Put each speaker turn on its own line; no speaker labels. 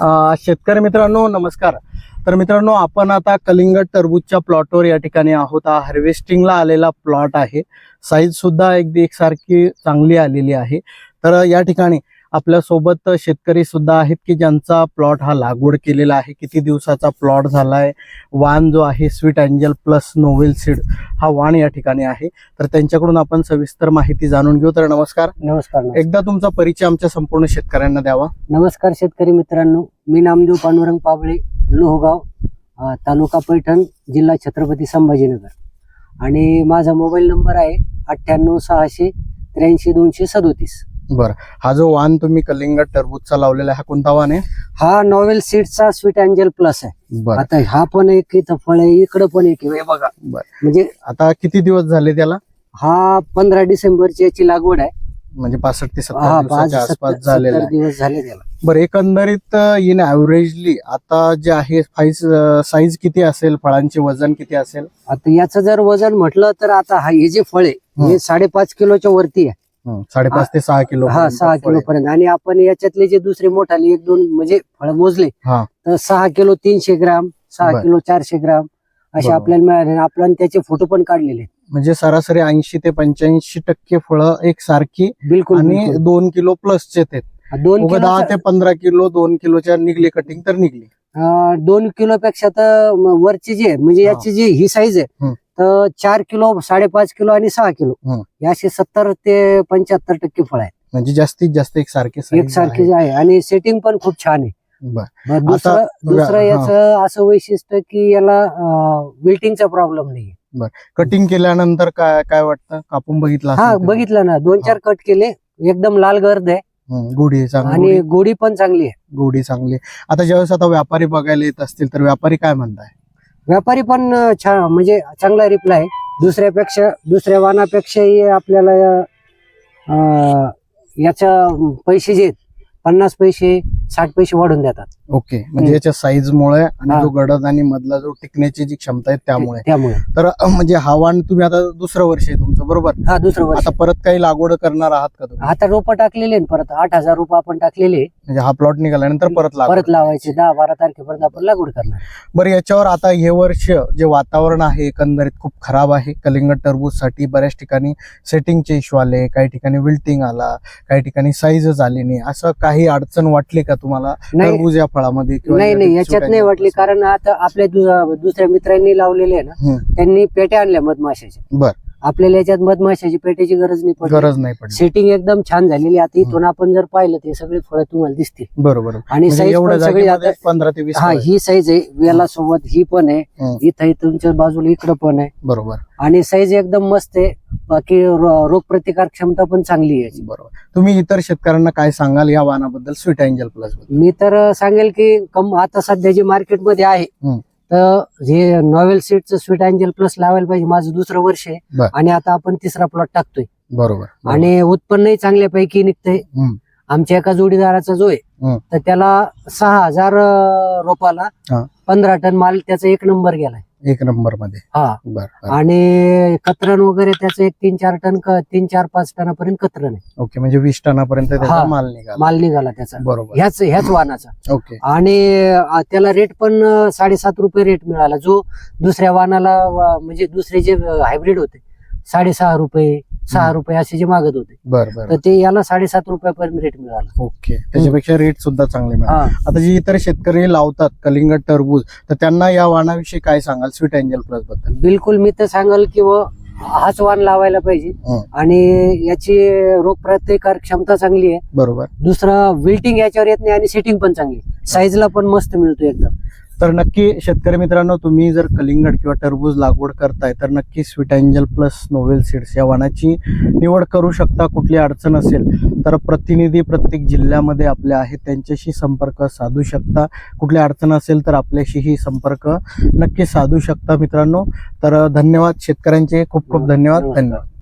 शेतकरी मित्रांनो नमस्कार. तर मित्रांनो आपण आता कलिंगड टरबूजच्या प्लॉटवर या ठिकाणी आहोत. हा हार्वेस्टिंगला आलेला प्लॉट आहे. साईज सुद्धा अगदी एकसारखी चांगली आलेली आहे. तर या ठिकाणी आपल्यासोबत शेतकरी सुद्धा आहेत की ज्यांचा प्लॉट हा लागवड केलेला आहे किती दिवसाचा प्लॉट झालाय? वाण जो आहे sweet angel plus novel seed हा वाण या ठिकाणी आहे. तर त्यांच्याकडून आपण सविस्तर माहिती जाणून घेऊ. तर नमस्कार.
नमस्कार.
एकदा तुमचा परिचय आमच्या संपूर्ण शेतकऱ्यांना द्यावा.
नमस्कार शेतकरी मित्रांनो. मी नामदेव पांडुरंग पाबळे लोहगाव तालुका पैठण जिल्हा छत्रपती संभाजीनगर. आणि माझा मोबाईल नंबर आहे अठ्ठ्याण्णव सहाशे त्र्याऐंशी दोनशे सदोतीस.
बरं. हा जो वाण तुम्ही कलिंगड टरबूजचा लावलेला आहे हा कोणता वाण आहे?
हा नॉवेल सीडचा स्वीट अँजल प्लस आहे.
बरं.
आता हा पण एक इथं फळ आहे इकडं पण एक आहे. हे बघा.
बरं.
म्हणजे
आता किती दिवस झाले त्याला?
हा पंधरा डिसेंबरची याची लागवड आहे.
म्हणजे पासष्ट ते
हा
सत्तर
पाच
दिवसाच्या आसपास
सत्तर
झालेला
सत्तर
आहे.
दिवस झाले त्याला.
बरं एकंदरीत इन ऍव्हरेजली आता जे आहे साईज साईज किती असेल? फळांचे वजन किती असेल?
आता याचं जर वजन म्हटलं तर आता हा हे जे फळ आहे
हं.
हे साडेपाच किलोच्या वरती आहे.
साडेपाच ते सहा किलो
हा सहा किलो. पर्यंत आणि आपण याच्यातले जे दुसरे मोठाले एक दोन म्हणजे फळ मोजले
हा.
तर सहा किलो तीनशे ग्राम सहा. किलो चारशे ग्राम असे. आपल्याला मिळाले आपण त्याचे फोटो पण काढलेले.
म्हणजे सरासरी ऐंशी ते पंच्याऐंशी टक्के फळं एक सारखी
बिलकुल
आणि. दोन किलो प्लसचे ते
दोन
दहा ते पंधरा किलो दोन किलोच्या निघली कटिंग तर निघली
दोन किलो पेक्षा तर वरची जी म्हणजे. याची जी ही साईज आहे. तर चार किलो साडेपाच किलो आणि सहा किलो.
हं.
असे सत्तर ते पंच्याहत्तर टक्के फळ आहे
म्हणजे जास्तीत जास्त एक सारखे size
एकसारखे
आहे.
आणि सेटिंग पण खूप छान आहे. दुसरं दुसरं. याचं असं वैशिष्ट्य की याला विल्टिंगचा प्रॉब्लेम नाही
कटिंग केल्यानंतर काय काय वाटतं? कापून बघितलं
हा? बघितलं ना. दोन चार कट केले. एकदम लाल गर्द आहे.
गोडी
आणि
गोडी-
गोडी पण चांगली आहे.
गोडी चांगली आहे. आता ज्यावेळेस आता व्यापारी बघायला येत असतील तर व्यापारी काय म्हणताय?
व्यापारी पण छान म्हणजे चांगला रिप्लाय दुसऱ्यापेक्षा दुसऱ्या वाहनापेक्षाही आपल्याला याच्या पैसे जे आहेत, पन्नास पैसे साठ पैसे वाढून देतात.
ओके. म्हणजे
हं.
याच्या साईज मुळे आणि
हा.
जो गडद आणि मधला जो टिकण्याची जी क्षमता आहे त्यामुळे.
त्यामुळे.
तर अ, म्हणजे हवान तुम्ही आता दुसरं वर्ष आहे तुमचं बरोबर?
हा दुसरं वर्ष.
आता परत काही लागवड करणार आहात का तुम्ही?
आता रोपं टाकलेले आहे ना परत. आठ हजार रुपये आपण टाकलेले आहे.
म्हणजे हा प्लॉट निघाल्यानंतर परत लागवड.
परत लावायचे. दहा बारा तारखेपर्यंत आपण लागवड करणार.
बरं याच्यावर आता हे वर्ष जे वातावरण आहे एकंदरीत खूप खराब आहे. कलिंगड टरबूजसाठी बऱ्याच ठिकाणी सेटिंगचे इश्यू आले काही ठिकाणी विल्टिंग आला काही ठिकाणी साईजच आली नाही. असं काही अडचण वाटली का तुम्हाला?
नाही.
टरबूज या फळामध्ये किंवा
नाही नाही याच्यात नाही वाटली? कारण आता आपल्या दुसऱ्या मित्रांनी लावलेले आहे ना. त्यांनी पेट्या आणल्या मधमाशाच्या
बर.
आपल्याला याच्यात मधमाशाची पेट्याची गरज नाही पडली
गरज नाही पडली
सेटिंग एकदम छान झालेली आता इथून आपण जर पाहिलं ते सगळे फळं तुम्हाला दिसतील.
बरोबर.
आणि
म्हणजे
साईज
एवढ्या
पण सगळी आता
पंधरा ते वीस
हा. ही साईज आहे. वेला सोबत ही पण आहे. इथं तुमच्या बाजूला इकडं पण आहे.
बरोबर.
आणि साईज एकदम मस्त आहे. बाकी रोग प्रतिकार क्षमता पण चांगली आहे.
बरोबर. तुम्ही इतर शेतकऱ्यांना काय सांगाल या वाहनाबद्दल? स्वीट अँजल प्लस
मी तर सांगेल की कम आता सध्या जे मार्केटमध्ये आहे. तर हे नॉवेल सीटचं स्वीट अँजल प्लस लावायला पाहिजे माझं दुसरं वर्ष आहे
बर.
आणि आता आपण तिसरा प्लॉट टाकतोय
बरोबर
आणि उत्पन्नही चांगल्यापैकी निघतंय. आमच्या एका जोडीदाराचा जो आहे
हं.
तर त्याला सहा हजार अं, रोपाला
हा.
पंधरा टन माल त्याचा एक नंबर गेलाय
एक नंबरमध्ये
हा.
बरं
आणि कतरण वगैरे त्याचं एक तीन चार टन क- तीन चार पाच टनापर्यंत कतरण आहे.
ओके म्हणजे वीस टनापर्यंत त्याचा
हा.
माल निघाला.
माल निघाला त्याचा.
बरोबर.
ह्याच ह्याच वाहनाचा
ओके.
आणि अं, त्याला रेट पण अं, साडेसात रुपये रेट मिळाला. जो दुसऱ्या वाहनाला अं, म्हणजे दुसरे जे हायब्रिड होते साडेसहा रुपये सहा. रुपये असे जे मागत होते.
बर बर.
तर ते याला साडेसात रुपयापर्यंत रेट मिळाला.
ओके. त्याच्यापेक्षा रेट सुद्धा चांगले मिळाले.
हा.
आता जे इतर शेतकरी लावतात कलिंगड टरबूज तर त्यांना या वाणाविषयी काय सांगाल? स्वीट अँजल प्लसबद्दल.
बिलकुल मी तर सांगाल की व हाच वाण लावायला पाहिजे.
हं.
आणि याची रोग प्रतिकार क्षमता चांगली आहे.
बरोबर.
दुसरं विल्टिंग याच्यावर येत नाही आणि सेटिंग पण चांगली साईजला पण मस्त मिळतो एकदम.
तर नक्की शेतकरी मित्रांनो तुम्ही जर कलिंगड किंवा टरबूज लागवड करताय तर नक्की sweet angel plus novel seeds या वाणाची निवड करू शकता. कुठली अडचण असेल तर प्रतिनिधी प्रत्येक जिल्ह्यामध्ये आपले आहेत. त्यांच्याशी संपर्क साधू शकता. कुठली अडचण असेल तर आपल्याशीही संपर्क नक्की साधू शकता मित्रांनो. तर धन्यवाद. शेतकऱ्यांचे खूप खूप धन्यवाद. धन्यवाद.